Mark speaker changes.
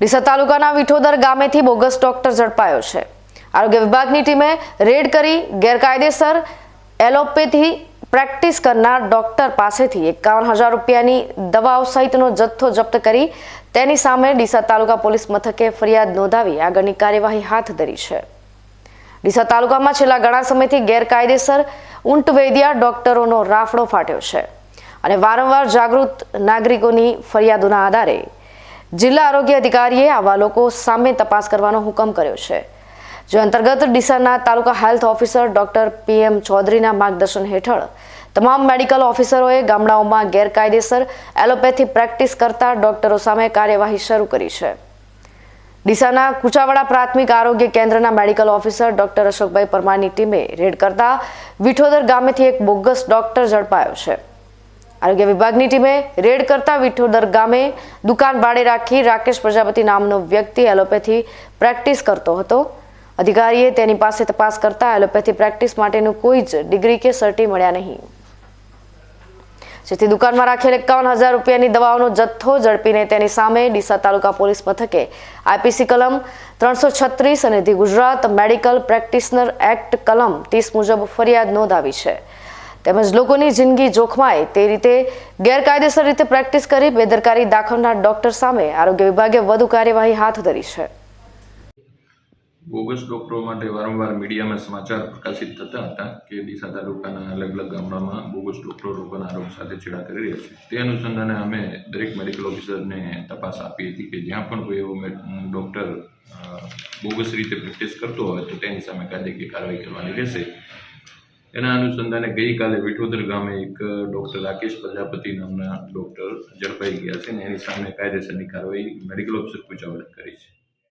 Speaker 1: ડીસા તાલુકાના Vithodar ગામેથી bogus doctor ઝડપાયો છે. આરોગ્ય વિભાગની ટીમે રેડ કરી ગેરકાયદેસર એલોપેથી પ્રેક્ટિસ કરનાર ડોક્ટર પાસેથી એકાવન હજાર રૂપિયાની દવાઓ સહિતનો જથ્થો જપ્ત કરી તેની સામે ડીસા તાલુકા પોલીસ મથકે ફરિયાદ નોંધાવી આગળની કાર્યવાહી હાથ ધરી છે. ડીસા તાલુકામાં છેલ્લા ઘણા સમયથી ગેરકાયદેસર ઊંટ વૈદ્યા ડોક્ટરોનો રાફડો ફાટ્યો છે. અને વારંવાર જાગૃત નાગરિકોની ફરિયાદોના આધારે જિલ્લા આરોગ્ય અધિકારીએ આવા લોકો સામે તપાસ કરવાનો હુકમ કર્યો છે. જે અંતર્ગત ડીસાના તાલુકા હેલ્થ ઓફિસર ડોક્ટર પીએમ ચૌધરીના માર્ગદર્શન હેઠળ તમામ મેડિકલ ઓફિસરોએ ગામડાઓમાં ગેરકાયદેસર એલોપેથી પ્રેક્ટિસ કરતા ડોક્ટરો સામે કાર્યવાહી શરૂ કરી છે. ડીસાના કુચાવાડા પ્રાથમિક આરોગ્ય કેન્દ્રના મેડિકલ ઓફિસર ડોક્ટર અશોકભાઈ પરમારની ટીમે રેડ કરતા વિઠોદર ગામેથી એક બોગસ ડોક્ટર ઝડપાયો છે. આરોગ્ય વિભાગની ટીમે રેડ કરતા વિઠોદર ગામે દુકાન ભાડે રાખી રાકેશ પ્રજાપતિ નામનો વ્યક્તિ એલોપેથી પ્રેક્ટિસ કરતો હતો. અધિકારીએ તેની પાસે તપાસ કરતા એલોપેથી પ્રેક્ટિસ માટેનું કોઈ જ ડિગ્રી કે સર્ટી મળ્યા નહીં. જેથી દુકાનમાં રાખેલ એકાવન હજાર રૂપિયાની દવાઓનો જથ્થો ઝડપીને તેની સામે ડીસા તાલુકા પોલીસ મથકે આઈપીસી કલમ ત્રણસો છત્રીસ અને the Gujarat medical practitioner act કલમ ત્રીસ મુજબ ફરિયાદ નોંધાવી છે. તેમજ લોકોની જિંદગી જોખમાય તે રીતે ગેરકાયદેસર રીતે પ્રેક્ટિસ કરી બેદરકારી દાખવનાર ડોક્ટર સામે આરોગ્ય વિભાગે વધુ કાર્યવાહી હાથ ધરી છે.
Speaker 2: બોગસ ડોક્ટરો માટે વારંવાર મીડિયામાં સમાચાર પ્રકાશિત થતા હતા કે ડીસા તાલુકાના અલગ અલગ ગામડામાં બોગસ ડોક્ટરો લોકોના આરોગ્ય સાથે છેડા કરી રહ્યા છે. તે અનુસંધાને અમે દરેક મેડિકલ ઓફિસરને તપાસ આપી હતી કે જ્યાં પણ કોઈ એવો ડોક્ટર બોગસ રીતે પ્રેક્ટિસ કરતો હોય તો તેની સામે કાયદેકીય કાર્યવાહી કરવાની રહેશે. એના અનુસંધાને ગઈકાલે વિઠોદર ગામે એક ડૉક્ટર રાકેશ પ્રજાપતિ નામના ડૉક્ટર ઝડપાઈ ગયા છે અને એની સામે કાયદેસરની કાર્યવાહી મેડિકલ ઓફિસર કરી કરે